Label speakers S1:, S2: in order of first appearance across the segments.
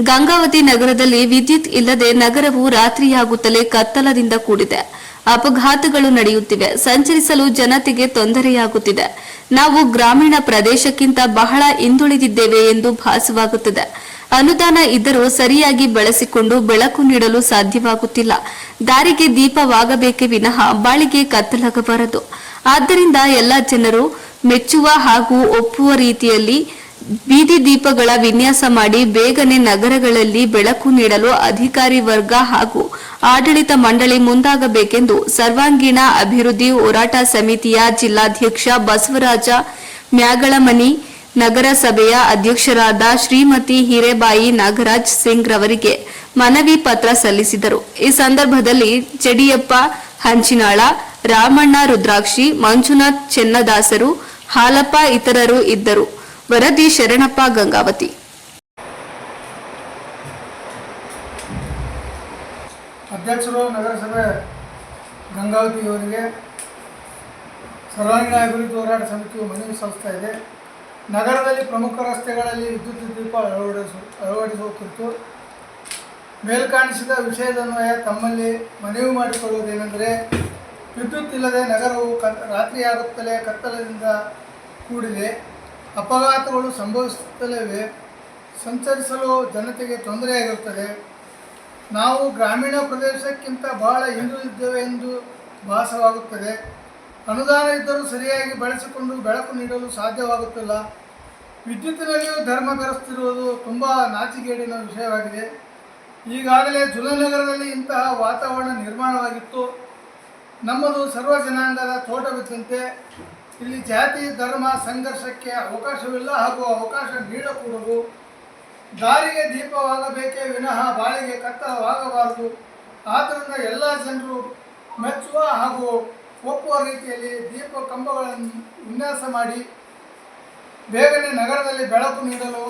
S1: ಗಂಗಾವತಿ ನಗರದಲ್ಲಿ ವಿದ್ಯುತ್ ಇಲ್ಲದೆ ನಗರವು ರಾತ್ರಿಯಾಗುತ್ತಲೇ ಕತ್ತಲದಿಂದ ಕೂಡಿದೆ. ಅಪಘಾತಗಳು ನಡೆಯುತ್ತಿವೆ. ಸಂಚರಿಸಲು ಜನತೆಗೆ ತೊಂದರೆಯಾಗುತ್ತಿದೆ. ನಾವು ಗ್ರಾಮೀಣ ಪ್ರದೇಶಕ್ಕಿಂತ ಬಹಳ ಹಿಂದುಳಿದಿದ್ದೇವೆ ಎಂದು ಭಾಸವಾಗುತ್ತದೆ. ಅನುದಾನ ಇದ್ದರೂ ಸರಿಯಾಗಿ ಬಳಸಿಕೊಂಡು ಬೆಳಕು ನೀಡಲು ಸಾಧ್ಯವಾಗುತ್ತಿಲ್ಲ. ದಾರಿಗೆ ದೀಪವಾಗಬೇಕೇ ವಿನಃ ಬಾಳಿಗೆ ಕತ್ತಲಾಗಬಾರದು. ಆದ್ದರಿಂದ ಎಲ್ಲ ಜನರು ಮೆಚ್ಚುವ ಹಾಗೂ ಒಪ್ಪುವ ರೀತಿಯಲ್ಲಿ ಬೀದಿ ದೀಪಗಳ ವಿನ್ಯಾಸ ಮಾಡಿ ಬೇಗನೆ ನಗರಗಳಲ್ಲಿ ಬೆಳಕು ನೀಡಲು ಅಧಿಕಾರಿ ವರ್ಗ ಹಾಗೂ ಆಡಳಿತ ಮಂಡಳಿ ಮುಂದಾಗಬೇಕೆಂದು ಸರ್ವಾಂಗೀಣ ಅಭಿವೃದ್ಧಿ ಹೋರಾಟ ಸಮಿತಿಯ ಜಿಲ್ಲಾಧ್ಯಕ್ಷ ಬಸವರಾಜ ಮ್ಯಾಗಳಮನಿ, ನಗರಸಭೆಯ ಅಧ್ಯಕ್ಷರಾದ ಶ್ರೀಮತಿ ಹಿರೇಬಾಯಿ ನಾಗರಾಜ್ ಸಿಂಗ್ ರವರಿಗೆ ಮನವಿ ಪತ್ರ ಸಲ್ಲಿಸಿದರು. ಈ ಸಂದರ್ಭದಲ್ಲಿ ಜಡಿಯಪ್ಪ, ಹಂಚಿನಾಳ, ರಾಮಣ್ಣ, ರುದ್ರಾಕ್ಷಿ, ಮಂಜುನಾಥ್, ಚೆನ್ನದಾಸರು, ಹಾಲಪ್ಪ ಇತರರು ಇದ್ದರು. ವರದಿ ಶರಣಪ್ಪ ಗಂಗಾವತಿ.
S2: ಅಧ್ಯಕ್ಷರು ನಗರಸಭೆ ಗಂಗಾವತಿ ಅವರಿಗೆ ಸರ್ವಾಂಗೀಣ ಅಭಿವೃದ್ಧಿ ಹೋರಾಟ ಸಮಿತಿಯು ಮನವಿ ಸಲ್ಲಿಸ್ತಾ ಇದೆ. ನಗರದಲ್ಲಿ ಪ್ರಮುಖ ರಸ್ತೆಗಳಲ್ಲಿ ವಿದ್ಯುತ್ ದೀಪ ಅಳವಡಿಸು, ಅಳವಡಿಸುವ ಕುರಿತು ಮೇಲ್ಕಾಣಿಸಿದ ವಿಷಯದನ್ವಯ ತಮ್ಮಲ್ಲಿ ಮನವಿ ಮಾಡಿಕೊಳ್ಳುವುದೇನೆಂದರೆ ವಿದ್ಯುತ್ ಇಲ್ಲದೆ ನಗರವು ಕ, ರಾತ್ರಿಯಾಗುತ್ತಲೇ ಕತ್ತಲದಿಂದ ಕೂಡಿದೆ. ಅಪಘಾತಗಳು ಸಂಭವಿಸುತ್ತಲೇ ಸಂಚರಿಸಲು ಜನತೆಗೆ ತೊಂದರೆಯಾಗಿರುತ್ತದೆ ನಾವು ಗ್ರಾಮೀಣ ಪ್ರದೇಶಕ್ಕಿಂತ ಬಹಳ ಹಿಂದುಳಿದ್ದೇವೆ ಎಂದು ಭಾಸವಾಗುತ್ತದೆ. ಅನುದಾನ ಇದ್ದರೂ ಸರಿಯಾಗಿ ಬಳಸಿಕೊಂಡು ಬೆಳಕು ನೀಡಲು ಸಾಧ್ಯವಾಗುತ್ತಿಲ್ಲ. ವಿದ್ಯುತ್ತಿನಲ್ಲಿಯೂ ಧರ್ಮ ಬೆರೆಸ್ತಿರುವುದು ತುಂಬ ನಾಚಿಗೇಡಿನ ವಿಷಯವಾಗಿದೆ. ಈಗಾಗಲೇ ಜುಲನಗರದಲ್ಲಿ ಇಂತಹ ವಾತಾವರಣ ನಿರ್ಮಾಣವಾಗಿತ್ತು. ನಮ್ಮದು ಸರ್ವ ಜನಾಂಗದ ತೋಟವಿದ್ದಂತೆ ಇಲ್ಲಿ ಜಾತಿ, ಧರ್ಮ, ಸಂಘರ್ಷಕ್ಕೆ ಅವಕಾಶವಿಲ್ಲ ಹಾಗೂ ಅವಕಾಶ ನೀಡಕೂಡದು. ದಾರಿಗೆ ದೀಪವಾಗಬೇಕೇ ವಿನಃ ಬಾಳಿಗೆ ಕತ್ತಲವಾಗಬಾರದು ಆದ್ದರಿಂದ ಎಲ್ಲ ಜನರು ಮೆಚ್ಚುವ ಹಾಗೂ ಒಪ್ಪುವ ರೀತಿಯಲ್ಲಿ ದೀಪ ಕಂಬಗಳನ್ನು ವಿನ್ಯಾಸ ಮಾಡಿ ಬೇಗನೆ ನಗರದಲ್ಲಿ ಬೆಳಕು ನೀಡಲು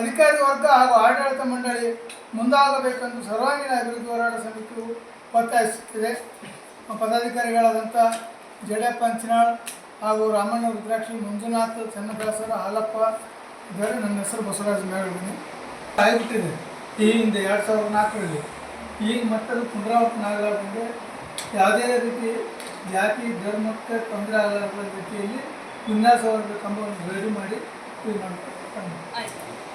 S2: ಅಧಿಕಾರಿ ವರ್ಗ ಹಾಗೂ ಆಡಳಿತ ಮಂಡಳಿ ಮುಂದಾಗಬೇಕೆಂದು ಸರ್ವಾಂಗೀಣ ಅಭಿವೃದ್ಧಿ ಹೋರಾಟ ಸಮಿತಿಯು ಒತ್ತಾಯಿಸುತ್ತಿದೆ. ಪದಾಧಿಕಾರಿಗಳಾದಂಥ ಜಡೆ ಅಂಚಿನಾಳ್ ಹಾಗೂ ರಾಮಣ್ಣ ರುದ್ರಾಕ್ಷಿ ಮಂಜುನಾಥ್ ಚನ್ನದಾಸರ ಹಾಲಪ್ಪ ಇದ್ದಾರೆ. ನನ್ನ ಹೆಸರು ಬಸವರಾಜ ಮೇಳಗುಣಿ ಆಗಿಬಿಟ್ಟಿದೆ ಈ ಹಿಂದೆ ಎರಡು ಸಾವಿರದ ನಾಲ್ಕರಲ್ಲಿ. ಈಗ ಮಟ್ಟದ ಪುನರಾವರ್ತನೆ ಆಗಲಾರ್ದಂಗೆ ಯಾವುದೇ ರೀತಿ ಜಾತಿ, ಧರ್ಮಕ್ಕೆ ತೊಂದರೆ ಆಗಲಾರದ ರೀತಿಯಲ್ಲಿ ವಿನ್ಯಾಸ ವರ್ಗ ಕಂಬವನ್ನು ರೆಡಿ ಮಾಡಿ ಇದು ಮಾಡ್ತಾರೆ